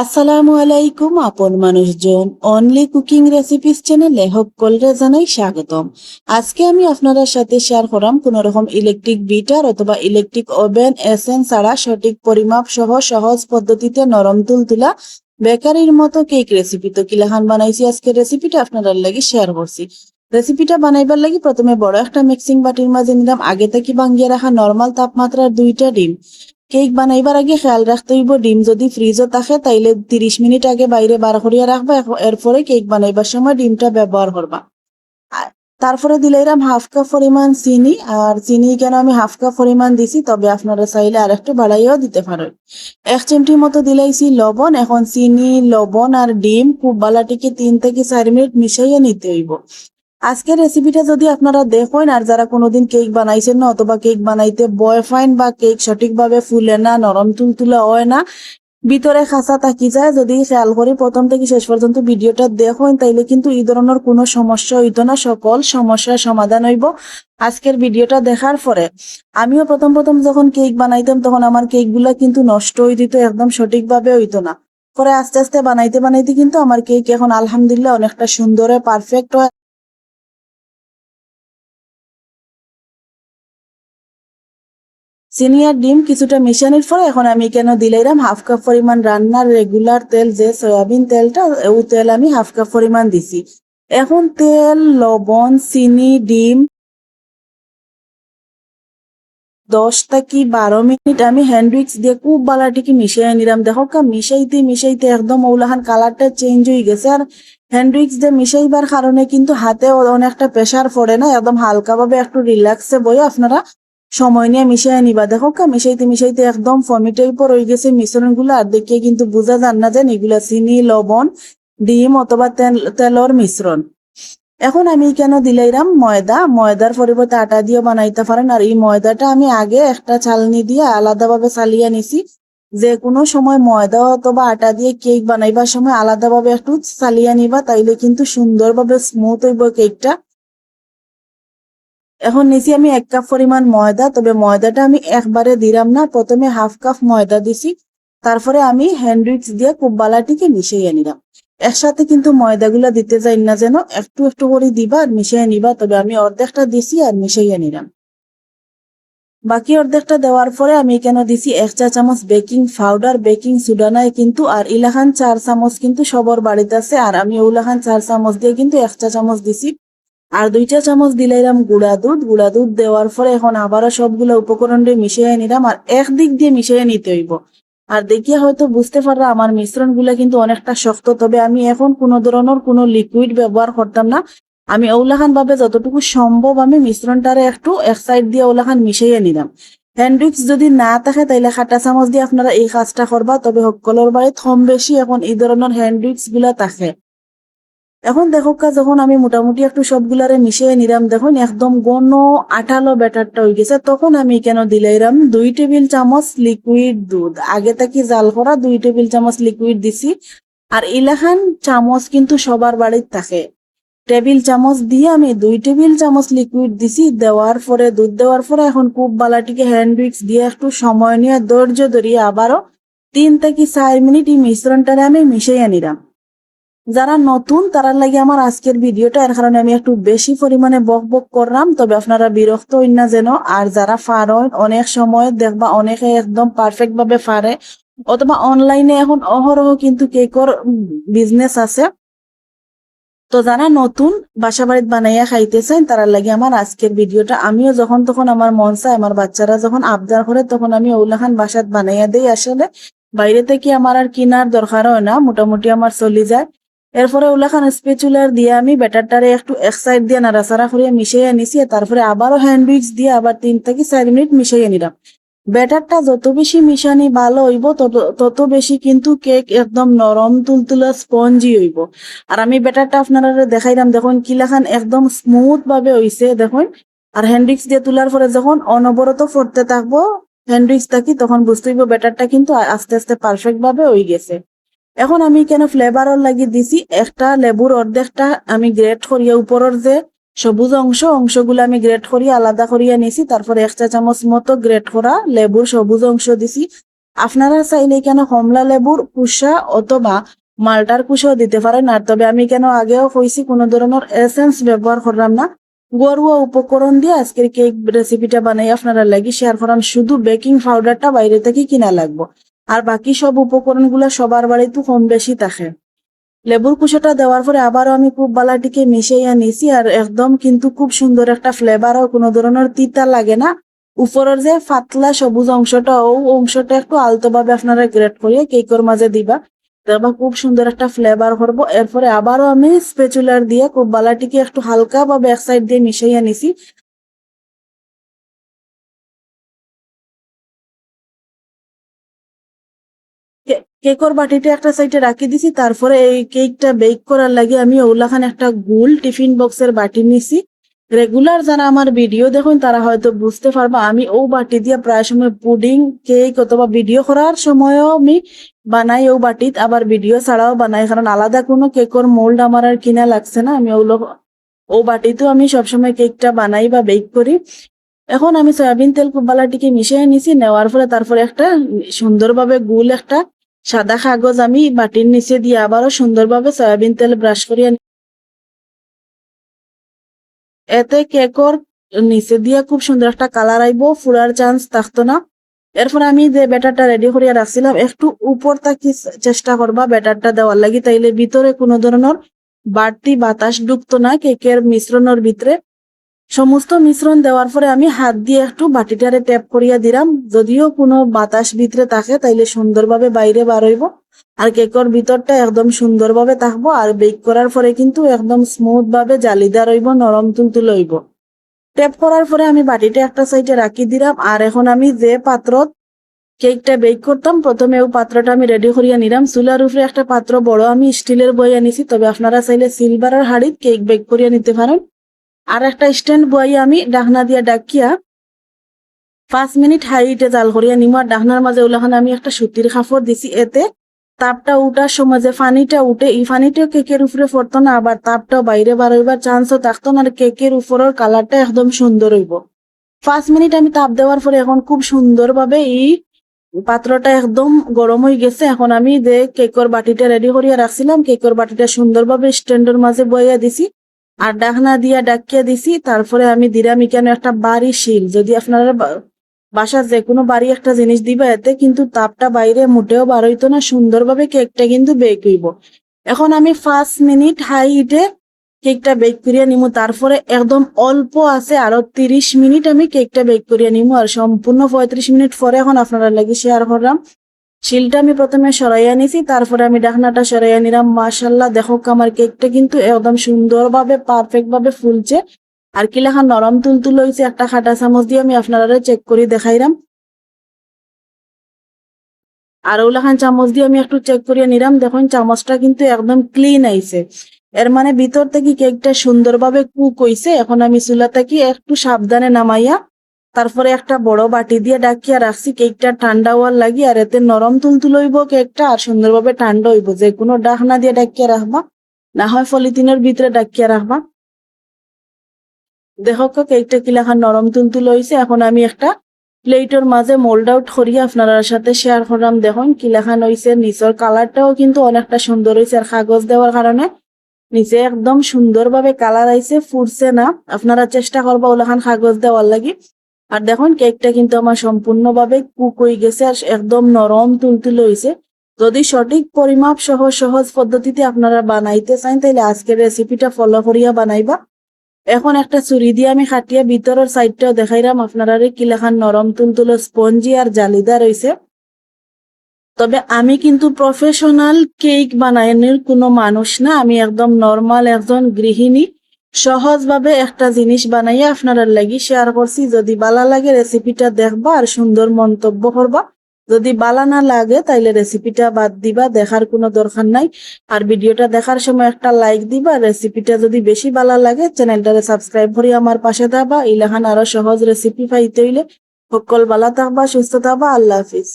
আসসালামু আলাইকুম, আপন মানুষজন। অনলি কুকিং রেসিপিস চ্যানেলে সকলরে জানাই স্বাগতম। আজকে আমি আপনাদের সাথে শেয়ার করাম কোন রকম ইলেকট্রিক বিটার অথবা ইলেকট্রিক ওভেন এসেন ছাড়া সঠিক পরিমাপ সহ সহজ পদ্ধতিতে নরম তুলতুলা বেকারির মতো কেক রেসিপি তো কিলাখান বানাইছি আজকে রেসিপিটা আপনাদের লাগি শেয়ার করছি। রেসিপিটা বানাইবার লাগি প্রথমে বড় একটা মিক্সিং বাটির মাঝে নিলাম। আগে থেকে ভাঙ্গিয়ে রাখা নর্মাল তাপমাত্রার দুইটা ডিম। কেক বানাইবার আগে খেয়াল রাখতে হইব, ডিম যদি ফ্রিজও থাকে তাইলে তিরিশ মিনিট আগে বাইরে বার করিয়া রাখবা এরপরে কেক বানাইবার সময় ডিমটা ব্যবহার করবা। তারপরে দিলাইরাম হাফ কাপ পরিমাণ চিনি, আর চিনি কেন আমি হাফ কাপ পরিমাণ দিছি, তবে আপনারা চাইলে আর একটু বাড়াইয়াও দিতে পারেন। এক চিমটির মতো দিলাইছি লবণ, এখন চিনি, লবণ আর ডিম খুব বালাটিকে তিন থেকে চার মিনিট মিশাইয়া নিতে হইব। আজকের রেসিপিটা যদি আপনারা দেখেন আর যারা কোনোদিন কেক বানাইছেন না, অথবা কেক বানাইতে বয় ফাইন বা কেক সঠিকভাবে ফুলে না, নরম তুলতুলা হয় না, ভিতরে খাঁচা থাকি যায়, যদি খেয়াল করি প্রথম থেকে শেষ পর্যন্ত ভিডিওটা দেখেন, তাইলে কিন্তু এই ধরনের কোনো সমস্যা হইতো না, সকল সমস্যার সমাধান হইব আজকের ভিডিওটা দেখার পরে। আমিও প্রথম প্রথম যখন কেক বানাইতাম, তখন আমার কেকগুলা কিন্তু নষ্ট হয়ে দিত একদম সঠিকভাবে হইতো না। পরে আস্তে আস্তে বানাইতে বানাইতে কিন্তু আমার কেক এখন আলহামদুলিল্লাহ অনেকটা সুন্দর পারফেক্ট হয়। চিনি আর ডিম কিছুটা মিশানোর পরে এখন আমি কেন দিলাইরাম হাফ কাপ পরিমাণ রান্নার রেগুলার তেল, যে সয়াবিন তেলটা ও তেল আমি হাফ কাপ পরিমাণ দিছি। এখন তেল, লবণ, চিনি, ডিম দশ থেকে বারো মিনিট আমি হ্যান্ড দিয়ে খুব বালাটিকে মিশিয়ে নিলাম। দেখো কা, মিশাইতে মিশাইতে একদম ওলাহান কালারটা চেঞ্জ হয়ে গেছে। আর হ্যান্ড দিয়ে মিশাইবার কারণে কিন্তু হাতে অনেকটা প্রেশার পড়ে না? একদম হালকাভাবে একটু রিল্যাক্সে বই আপনারা সময় নিয়ে মিশাই নিবা। দেখো কা মিশাইতে মিশাইতে একদম ফমি টাইপের হয়ে গেছে। মিশ্রণগুলো আর দেখিয়ে কিন্তু বোঝা যান না যেন এগুলা চিনি, লবণ, ডিম অথবা তেল তেলর মিশ্রণ। এখন আমি কেন দিলাইরাম? ময়দা। ময়দার পরিবর্তে আটা দিয়ে বানাইতে পারেন। আর এই ময়দাটা আমি আগে একটা চালনি দিয়ে আলাদাভাবে চালিয়ে নিছি। যে কোনো সময় ময়দা অথবা আটা দিয়ে কেক বানাইবার সময় আলাদাভাবে একটু চালিয়ে নিবা, তাইলে কিন্তু সুন্দরভাবে স্মুথ হইব কেকটা। এখন নিছি আমি এক কাপ পরিমাণ ময়দা, তবে ময়দাটা আমি একবারে দিলাম না। প্রথমে হাফ কাপ ময়দা দিছি, তারপরে আমি হ্যান্ড উইক্স দিয়ে খুব বালাটিকে মিশিয়ে নিলাম। একসাথে কিন্তু ময়দাগুলা দিতে যাই না যেন, একটু একটু করে দিবা আর মিশিয়ে নিবা, তবে আমি অর্ধেকটা দিছি আর মিশিয়ে নিলাম। বাকি অর্ধেকটা দেওয়ার পরে আমি কেন দিছি এক চা চামচ বেকিং পাউডার। বেকিং সুডা নাই কিন্তু আর ইলাখান চার চামচ কিন্তু সবর বাড়িতে আছে, আর আমি ওলাখান চার চামচ দিয়ে কিন্তু এক চা চামচ দিছি। আর দুইটা চামচ দিলাইলাম গুঁড়া দুধ। গুঁড়া দুধ দেওয়ার পরে এখন আবারও সবগুলো উপকরণ দিয়ে মিশিয়ে নিলাম আর এক দিক দিয়ে মিশিয়ে নিতে হইব। আর দেখিয়া হয়তো বুঝতে পাররা আমার মিশ্রণগুলা কিন্তু অনেকটা শক্ত, তবে আমি এখন কোনো ধরনের কোনো লিকুইড ব্যবহার করতাম না। আমি ওলাখান ভাবে যতটুকু সম্ভব আমি মিশ্রণটারে একটু এক সাইড দিয়ে ওলাখান মিশিয়ে নিলাম। হ্যান্ডউইক্স যদি না থাকে তাইলে খাটা চামচ দিয়ে আপনারা এই কাজটা করবা, তবে সকলের বাড়ি থম বেশি এখন এই ধরনের হ্যান্ডউইক্সগুলা থাকে। এখন দেখো যখন আমি মোটামুটি একটু সবগুলারে মিশিয়ে নিলাম, দেখুন একদম ঘন আঠালো ব্যাটারটা হয়ে গেছে, তখন আমি কেন দিলাইরাম দুই টেবিল চামচ লিকুইড দুধ। আগে থেকে জাল করা দুই টেবিল চামচ লিকুইড দিছি। আর ইলাখান চামচ কিন্তু সবার বাড়ির থাকে। টেবিল চামচ দিয়ে আমি দুই টেবিল চামচ লিকুইড দিছি, দেওয়ার পরে, দুধ দেওয়ার পরে এখন খুব বালাটিকে হ্যান্ড উইক্স দিয়ে একটু সময় নিয়ে ধৈর্য ধরিয়ে আবারও তিন থেকে চার মিনিট এই মিশ্রণটারে আমি মিশিয়ে নিলাম। যারা নতুন তারা লাগে আমার আজকের ভিডিওটা। এর কারণে আমি একটু বেশি পরিমাণে বক বক করলাম। তবে আপনারা বিরক্ত হইন না যেন। আর যারা ফারেন অনেক সময় দেখবা অনেকে একদম পারফেক্ট ভাবে পারে অথবা অনলাইনে এখন অহরহ কিন্তু কেকর বিজনেস আছে। তো যারা নতুন, বাসা বাড়িতে বানাইয়া খাইতেছেন তারা লাগে আমার আজকের ভিডিওটা। আমিও যখন তখন আমার মন চায়, আমার বাচ্চারা যখন আবদার করে, তখন আমি ওলাখান বাসাত বানাইয়া দেই। আসলে বাইরে থেকে আমার আর কিনার দরকার হয় না। মোটামুটি আমার চলি যায়। এরপরে ওলাখান স্পেচুলার দিয়ে আমি ব্যাটারটারে একটু এক সাইড দিয়ে নাড়াচাড়া করিয়া মিশিয়ে নিছি তারপরে আবারও হ্যান্ড দিয়ে, আবার তিন থেকে চার মিনিট মিশিয়ে নিলাম ব্যাটারটা যত বেশি মিশানি ভালো হইব, তত তত বেশি কিন্তু কেক একদম নরম তুলতুলা স্পঞ্জি হইব। আর আমি ব্যাটারটা আপনারা দেখাইলাম দেখুন কিলাখান একদম স্মুথ ভাবে হইছে, দেখুন। আর হ্যান্ডউইক্স দিয়ে তোলার পরে যখন অনবরত ফুটতে থাকব হ্যান্ডউইক্স থাকি, তখন বুঝতে হইব ব্যাটারটা কিন্তু আস্তে আস্তে পারফেক্ট ভাবে হয়ে গেছে। এখন আমি কেন ফ্লেভারর লাগি দিছি? একটা লেবুর অর্ধেকটা আমি গ্রেট করিয়া উপরের যে সবুজ অংশ, অংশগুলো আমি গ্রেট করিয়া আলাদা করিয়া নিছি তারপরে এক চা চামচ মতো গ্রেট করা লেবুর সবুজ অংশ দিছি। আপনারা চাইলে কেন কমলা লেবুর কুসা অথবা মালটার কুশাও দিতে পারেন। আর তবে আমি কেন আগেও কইছি কোনো ধরনের এসেন্স ব্যবহার করলাম না। গরুয়া উপকরণ দিয়ে আজকের কেক রেসিপিটা বানাই আপনারা লাগি শেয়ার করাম শুধু বেকিং পাউডারটা বাইরে থেকে কিনা লাগবো। আর বাকি সব উপকরণগুলো সবার বাড়িতে কম বেশি থাকে। লেবুর কুশোটা দেওয়ার পরে আবারও আমি খুব বালাটিকে মিশাইয়া নিছি আর একদম কিন্তু খুব সুন্দর একটা ফ্লেভারও, কোনো ধরনের তিতা লাগে না। উপরের যে ফাতলা সবুজ অংশটা, ও অংশটা একটু আলতোভাবে আপনারা গ্রেট করিয়ে কেকের মাঝে দিবা। দেখবা খুব সুন্দর একটা ফ্লেভার করব। এরপরে আবারও আমি স্পেচুলার দিয়ে খুব বালাটিকে একটু হালকা বা ব্যাক সাইড দিয়ে মিশাইয়া নিছি। কেকর বাটিটা একটা সাইডে রাখি দিছি, তারপরে এই কেকটা বেক করার লাগে আমি ওগুলাখান একটা গুল টিফিন বক্সের বাটি নিছি। রেগুলার যারা আমার ভিডিও দেখুন, তারা হয়তো বুঝতে পারবা, আমি ও বাটি দিয়ে প্রায় সময় পুডিং কেক অথবা ভিডিও করার সময়ও আমি বানাই ও বাটিত, আবার ভিডিও ছাড়াও বানাই, কারণ আলাদা কোনো কেকর মোল্ড আমার আর কিনা লাগছে না। আমি ওগুলো, ও বাটিতেও আমি সবসময় কেকটা বানাই বা বেক করি। এখন আমি সয়াবিন তেল কুব্বালাটিকে মিশিয়ে নিছি, নেওয়ার ফলে তারপরে একটা সুন্দরভাবে গুল একটা সাদা কাগজ আমি বাটির নিচে দিয়ে আবারও সুন্দরভাবে সয়াবিন তেল ব্রাশ করিয়ে এতে কেকর নিচে দিয়ে খুব সুন্দর একটা কালার আইব ফুরার চান্স থাকতো না। এরপর আমি যে ব্যাটারটা রেডি করিয়া রাখছিলাম, একটু উপর থাকি চেষ্টা করবা ব্যাটারটা দেওয়ার লাগি, তাইলে ভিতরে কোনো ধরনের বাড়তি বাতাস ঢুকতো না কেকের মিশ্রণের ভিতরে। সমস্ত মিশ্রণ দেওয়ার পরে আমি হাত দিয়ে একটু বাটিটারে ট্যাপ করিয়া দিলাম। যদিও কোনো বাতাস ভিতরে থাকে, তাইলে সুন্দরভাবে বাইরে বার হইব। আর কেকর ভিতরটা একদম সুন্দরভাবে থাকব। আর বেক করার পরে কিন্তু একদম স্মুথ ভাবে জালিদার হইব, নরম তুলতুল হইব। ট্যাপ করার পরে আমি বাটিটা একটা সাইডে রাখি দিলাম। আর এখন আমি যে পাত্রত কেকটা বেক করতাম, প্রথমে ওই পাত্রটা আমি রেডি করিয়া নিলাম। চুলার উপরে একটা পাত্র বড় আমি স্টিলের বই আনিছি। তবে আপনারা চাইলে সিলভারের হাড়িত কেক বেক করিয়া নিতে পারেন। আর একটা স্ট্যান্ড বই আমি ডাকনা দিয়া ডাকিয়া পাঁচ মিনিট হাইটে জাল করিয়া নিমু আর ডাকনার মাঝে ওলাখান আমি একটা সুতির কাপড় দিছি। এতে তাপটা উঠার সময় যে পানিটা উঠে, এই পানিটাও কেকের উপরে পড়তো না, আবার তাপটাও বাইরে বার হইবার চান্সও থাকতো না, আর কেকের উপরের কালারটা একদম সুন্দর হইব। পাঁচ মিনিট আমি তাপ দেওয়ার পরে এখন খুব সুন্দরভাবে এই পাত্রটা একদম গরম হয়ে গেছে। এখন আমি যে কেকর বাটিটা রেডি করিয়া রাখছিলাম, কেকর বাটিটা সুন্দরভাবে স্ট্যান্ডের মাঝে বইয়া দিছি। আর ডাকনা দিয়া ডাকিয়া দিছি, তারপরে আমি দিলাম এখানে একটা বাড়ি শিল। যদি আপনারা বাসার যে কোনো বাড়ি একটা জিনিস দিবা এতে, কিন্তু তাপটা বাইরে মোটেও বার হইতো না, সুন্দরভাবে কেকটা কিন্তু বেক হইব। এখন আমি ফার্স্ট মিনিট হাই হিটে কেকটা বেক করিয়া নিমু, তারপরে একদম অল্প আছে, আরও তিরিশ মিনিট আমি কেকটা বেক করিয়া নিমু, আর সম্পূর্ণ পঁয়ত্রিশ মিনিট পরে এখন আপনারা লাগি শেয়ার করলাম। শিলটা আমি প্রথমে সরাইয়া নিছি, তারপরে আমি ডাকনাটা সরাইয়া নিলাম। মাশাল্লাহ দেখো আমার কেকটা কিন্তু একদম সুন্দরভাবে পারফেক্ট ভাবে ফুলছে। আর কি লেখা, নরম তুলতুল হয়েছে, একটা খাটা চামচ দিয়ে আমি আপনারা চেক করে দেখাইলাম। আর ওলাখান চামচ দিয়ে আমি একটু চেক করিয়া নিলাম। দেখুন, চামচটা কিন্তু একদম ক্লিন আইছে এর মানে ভিতর থেকে কেকটা সুন্দরভাবে কুক হইছে এখন আমি চুলা থেকে একটু সাবধানে নামাইয়া তারপরে একটা বড় বাটি দিয়ে ডাকিয়া রাখছি, কেকটা ঠান্ডা হওয়ার লাগি, আর এতে নরম তুলতুল হইব কেকটা, আর সুন্দরভাবে ঠান্ডা হইব। যে কোনো ডাকনা দিয়ে ডাকিয়া রাখবা, না হয় পলিথিনের ভিতরে ডাকিয়া রাখবা। দেখো কেকটা কিলাখান নরম তুলতুল হইছে, এখন আমি একটা প্লেটের মাঝে মোল্ড আউট করিয়া আপনার সাথে শেয়ার করলাম। দেখুন, কিলাখান হইছে, নিচের কালারটাও কিন্তু অনেকটা সুন্দর হইছে, আর কাগজ দেওয়ার কারণে নিচে একদম সুন্দরভাবে কালার আইছে, ফুটছে না। আপনারা চেষ্টা করবা ওলাখান কাগজ দেওয়ার লাগি। আর দেখুন কেকটা কিন্তু আমার সম্পূর্ণভাবে কুক হয়ে গেছে আর একদম নরম তুলতুল হইছে যদি সঠিক পরিমাপ সহ সহজ পদ্ধতিতে আপনারা বানাইতে চান তাহলে আজকের রেসিপিটা ফলো করিয়া বানাইবা। এখন একটা ছুরি দিয়ে আমি খাটিয়া ভিতরের সাইডটাও দেখাইলাম, আপনারা কিলাখান নরম তুলতুল স্পঞ্জি আর জালিদার হইছে তবে আমি কিন্তু প্রফেশনাল কেক বানানোর কোনো মানুষ না, আমি একদম নর্মাল একজন গৃহিণী। সহজভাবে একটা জিনিস বানাইয়া আপনারা লাগি শেয়ার করছি। যদি বালা লাগে রেসিপিটা দেখবা আর সুন্দর মন্তব্য করবা। যদি বালা না লাগে তাইলে রেসিপিটা বাদ দিবা, দেখার কোনো দরকার নাই। আর ভিডিওটা দেখার সময় একটা লাইক দিবা রেসিপিটা যদি বেশি বালা লাগে চ্যানেলটারে সাবস্ক্রাইব করে আমার পাশে থাকবা। ইলাখান আরও সহজ রেসিপি পাইতে হইলে। সকল বালা থাকবা, সুস্থ থাকবা, আল্লাহ হাফিজ।